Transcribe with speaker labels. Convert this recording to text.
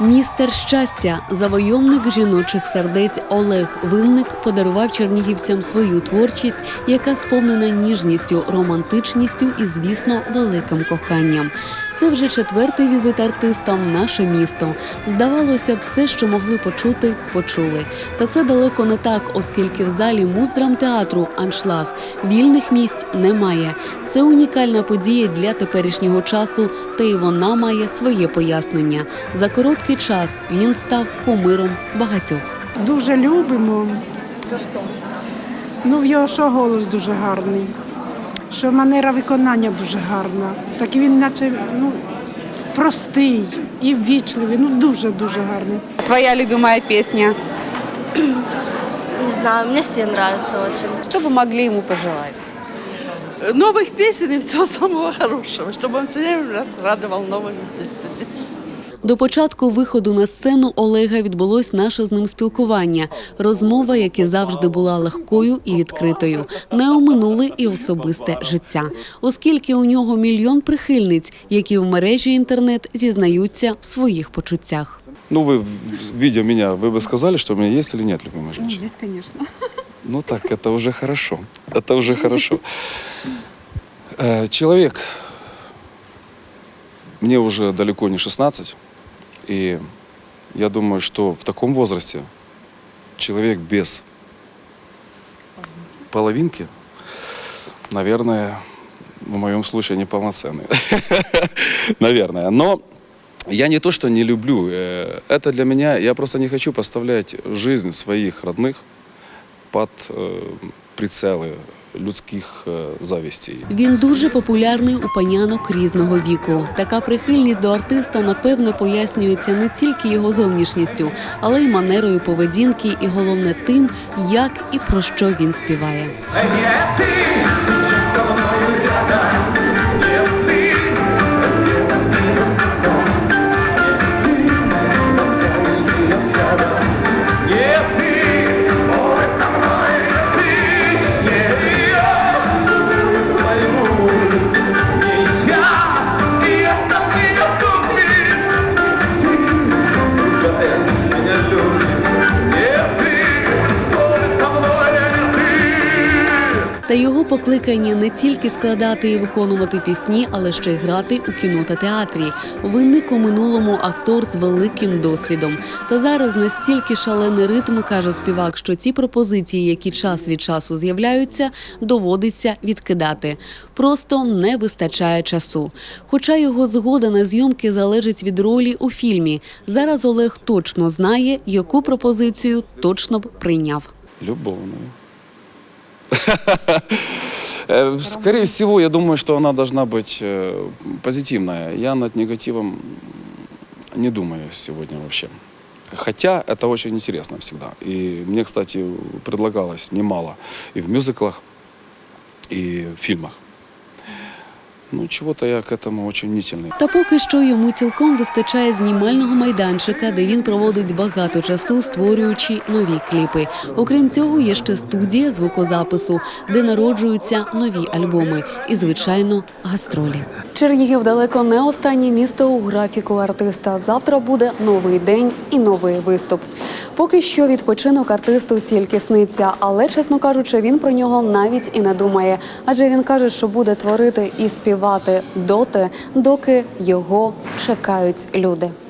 Speaker 1: Містер щастя, завойовник жіночих сердець Олег Винник подарував чернігівцям свою творчість, яка сповнена ніжністю, романтичністю і, звісно, великим коханням. Це вже четвертий візит артиста в наше місто. Здавалося, все, що могли почути, почули. Та це далеко не так, оскільки в залі муздрамтеатру аншлаг вільних місць немає. Це унікальна подія для теперішнього часу, та й вона має своє пояснення. За короткий час він став кумиром багатьох.
Speaker 2: Дуже любимо. Ну, в його що голос дуже гарний, що манера виконання дуже гарна. Так і він наче ну, простий і ввічливий, ну дуже-дуже гарний.
Speaker 3: Твоя любимая песня.
Speaker 4: Не знаю, мне все нравятся очень.
Speaker 3: Что бы могли ему пожелать?
Speaker 5: новых песен и всего самого хорошего, чтобы он все время нас радовал новыми песнями.
Speaker 1: До початку виходу на сцену Олега відбулось наше з ним спілкування. Розмова, яка завжди була легкою і відкритою, не оминули і особисте життя, оскільки у нього мільйон прихильниць, які в мережі інтернет зізнаються в своїх почуттях.
Speaker 6: Ну, вы, в- видя меня, вы бы сказали, что у меня есть или нет любимой женщины?
Speaker 3: Есть, конечно.
Speaker 6: Ну так, это уже хорошо. Это уже хорошо. Э, Человек, мне уже далеко не 16, и я думаю, что в таком возрасте человек без половинки, наверное, в моем случае неполноценный. Наверное. Но я не то, что не люблю. э, Это для меня, я просто не хочу поставлять жизнь своих родных под э, прицели людських е, завістей.
Speaker 1: Він дуже популярний у панянок різного віку. Така прихильність до артиста напевне пояснюється не тільки його зовнішністю, але й манерою поведінки, і головне тим, як і про що він співає. Його покликання не тільки складати і виконувати пісні, але ще й грати у кіно та театрі. Винник у минулому актор з великим досвідом. Та зараз настільки шалений ритм, каже співак, що ці пропозиції, які час від часу з'являються, доводиться відкидати. Просто не вистачає часу. Хоча його згода на зйомки залежить від ролі у фільмі. Зараз Олег точно знає, яку пропозицію точно б прийняв.
Speaker 6: Любовную. Э, Скорее всего, я думаю, что она должна быть э, позитивная. Я над негативом не думаю сегодня вообще. Хотя это очень интересно всегда. И мне, кстати, предлагалось немало и в мюзиклах, и в фильмах. Ну, чего-то я к этому очень мнительный.
Speaker 1: Та поки що йому цілком вистачає знімального майданчика, де він проводить багато часу, створюючи нові кліпи. Окрім цього, є ще студія звукозапису, де народжуються нові альбоми і, звичайно, гастролі. Чернігів далеко не останнє місто у графіку артиста. Завтра буде новий день і новий виступ. Поки що відпочинок артисту тільки сниться, але, чесно кажучи, він про нього навіть і не думає. Адже він каже, що буде творити і співати доти, доки його чекають люди.